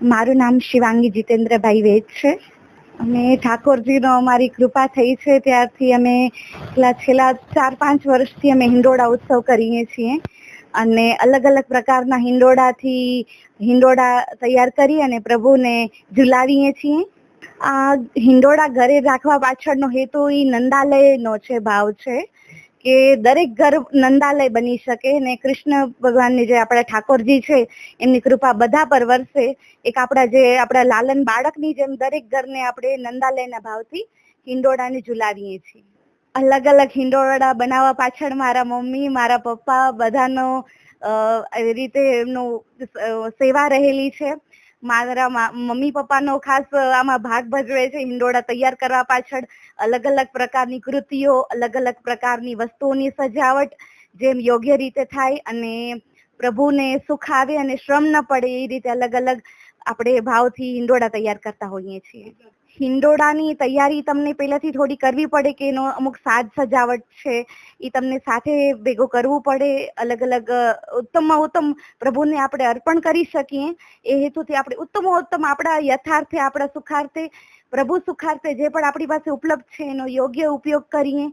મારું નામ શિવાંગી જીતેન્દ્રભાઈ વેદ છે. અને ઠાકોરજીનો અમારી કૃપા થઈ છે. ત્યારથી અમે છેલ્લા ચાર પાંચ વર્ષથી અમે હિંડોળા ઉત્સવ કરીએ છીએ. અને અલગ અલગ પ્રકારના હિંડોળાથી હિંડોળા તૈયાર કરી અને પ્રભુને ઝુલાવીએ છીએ. આ હિંડોળા ઘરે રાખવા પાછળનો હેતુ એ નંદાલયનો છે, ભાવ છે. કે દરેક ઘર નંદાલય બની શકે ને કૃષ્ણ ભગવાનની જે આપણા ઠાકોરજી છે, એમની કૃપા બધા પર વરસે. એક આપણા જે આપણા લાલન બાળકની જેમ દરેક ઘરને આપણે નંદાલયના ભાવથી હિંડોળાને ઝુલાવીએ છીએ. અલગ અલગ હિંડોળા બનાવવા પાછળ મારા મમ્મી, મારા પપ્પા બધાનો રીતે એમનું સેવા રહેલી છે. મારા મમ્મી પપ્પાનો ખાસ આમાં ભાગ ભજવે છે. હિંડોળા તૈયાર કરવા પાછળ અલગ અલગ પ્રકારની કૃતિઓ, અલગ અલગ પ્રકારની વસ્તુઓની સજાવટ જેમ યોગ્ય રીતે થાય અને પ્રભુને સુખ આવે અને શ્રમ ન પડે, એ રીતે અલગ અલગ આપણે ભાવથી હિંડોળા તૈયાર કરતા હોઈએ છીએ. હિંડોળાની તૈયારી તમને પહેલાથી થોડી કરવી પડે કે એનો અમુક સાજ સજાવટ છે, એ તમને સાથે ભેગો કરવું પડે, અલગ અલગ ઉત્તમમાં ઉત્તમ પ્રભુને આપણે અર્પણ કરી શકીએ. એ હેતુથી આપણે ઉત્તમમાં ઉત્તમ આપણા યથાર્થે, આપણા સુખાર્થે, પ્રભુ સુખાર્થે જે પણ આપણી પાસે ઉપલબ્ધ છે, એનો યોગ્ય ઉપયોગ કરીએ.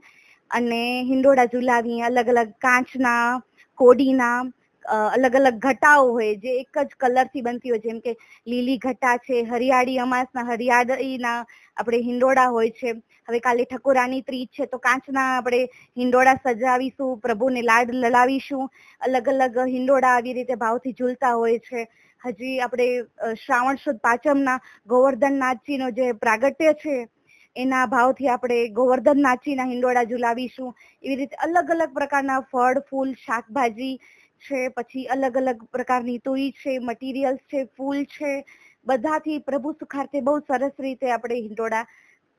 અને હિંડોળા ઝુલાવીએ, અલગ અલગ કાચના, કોડીના અલગ અલગ ઘટાઓ હોય, જે એક જ કલરથી બનતી હોય, જેમ કે લીલી ઘટા છે, હરિયાળી અમાસના, હરિયાળીના આપણે હિંડોળા હોય છે. હવે કાલે ઠકોરાની ત્રીજ છે, તો કાંચના આપણે હિંડોળા સજાવીશું, પ્રભુને લાડ લડાવીશું. અલગ અલગ હિંડોળા આવી રીતે ભાવથી ઝૂલતા હોય છે. હજી આપણે શ્રાવણ સુદ પાંચમના ગોવર્ધન નાચીનો જે પ્રાગટ્ય છે, એના ભાવથી આપણે ગોવર્ધન નાચીના હિંડોળા ઝુલાવીશું. એવી રીતે અલગ અલગ પ્રકારના ફળ, ફૂલ, શાકભાજી છે, પછી અલગ અલગ પ્રકારની તોઈ છે મટીરિયલ્સ છે, ફૂલ છે, બધાથી પ્રભુ સુખાર્થે બહુ સરસ રીતે આપણે હિંડોળા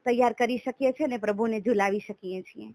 તૈયાર કરી શકીએ છીએ અને પ્રભુને ઝુલાવી શકીએ છીએ.